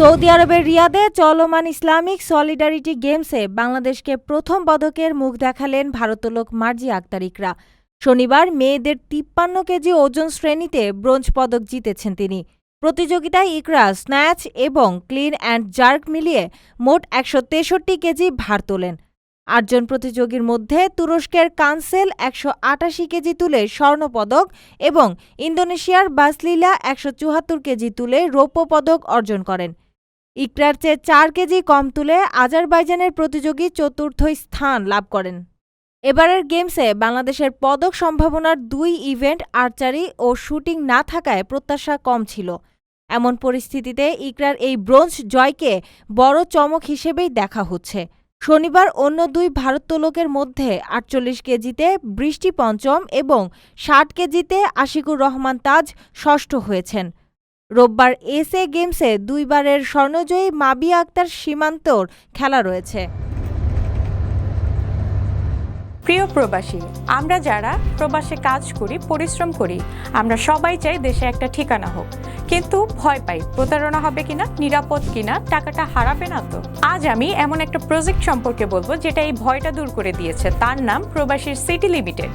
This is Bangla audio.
সৌদি আরবের রিয়াদে চলমান ইসলামিক সলিডারিটি গেমসে বাংলাদেশকে প্রথম পদকের মুখ দেখালেন ভারতলোক মার্জি আক্তার ইকরা শনিবার মেয়েদের তিপ্পান্ন কেজি ওজন শ্রেণীতে ব্রোঞ্জ পদক জিতেছেন তিনি। প্রতিযোগিতায় ইকরা, স্ন্যাচ এবং ক্লিন অ্যান্ড জার্ক মিলিয়ে মোট একশো তেষট্টি কেজি ভার তোলেন। আটজন প্রতিযোগীর মধ্যে তুরস্কের কানসেল একশো আটাশি কেজি তুলে স্বর্ণপদক এবং ইন্দোনেশিয়ার বাসলিলা একশো চুয়াত্তর কেজি তুলে রৌপ্য পদক অর্জন করেন। ইকরার চেয়ে চার কেজি কম তুলে আজারবাইজানের প্রতিযোগী চতুর্থ স্থান লাভ করেন। এবারের গেমসে বাংলাদেশের পদক সম্ভাবনার দুই ইভেন্ট, আর্চারি ও শুটিং না থাকায় প্রত্যাশা কম ছিল। এমন পরিস্থিতিতে ইকরার এই ব্রোঞ্জ জয়কে বড় চমক হিসেবেই দেখা হচ্ছে। শনিবার অন্য দুই ভারোত্তোলকের মধ্যে আটচল্লিশ কেজিতে বৃষ্টি পঞ্চম এবং ষাট কেজিতে আশিকুর রহমান তাজ ষষ্ঠ হয়েছেন। রোববার এসএ গেমসে দুইবারের স্বর্ণজয়ী মাবিয়া আক্তার সীমান্তর খেলা রয়েছে। প্রিয় প্রবাসী, আমরা যারা প্রবাসে কাজ করি, পরিশ্রম করি, আমরা সবাই চাই দেশে একটা ঠিকানা হোক। কিন্তু ভয় পাই, প্রতারণা হবে কিনা, নিরাপদ কিনা, টাকাটা হারাবে না তো? আজ আমি এমন একটা প্রজেক্ট সম্পর্কে বলব, যেটা এই ভয়টা দূর করে দিয়েছে। তার নাম প্রবাসীর সিটি লিমিটেড।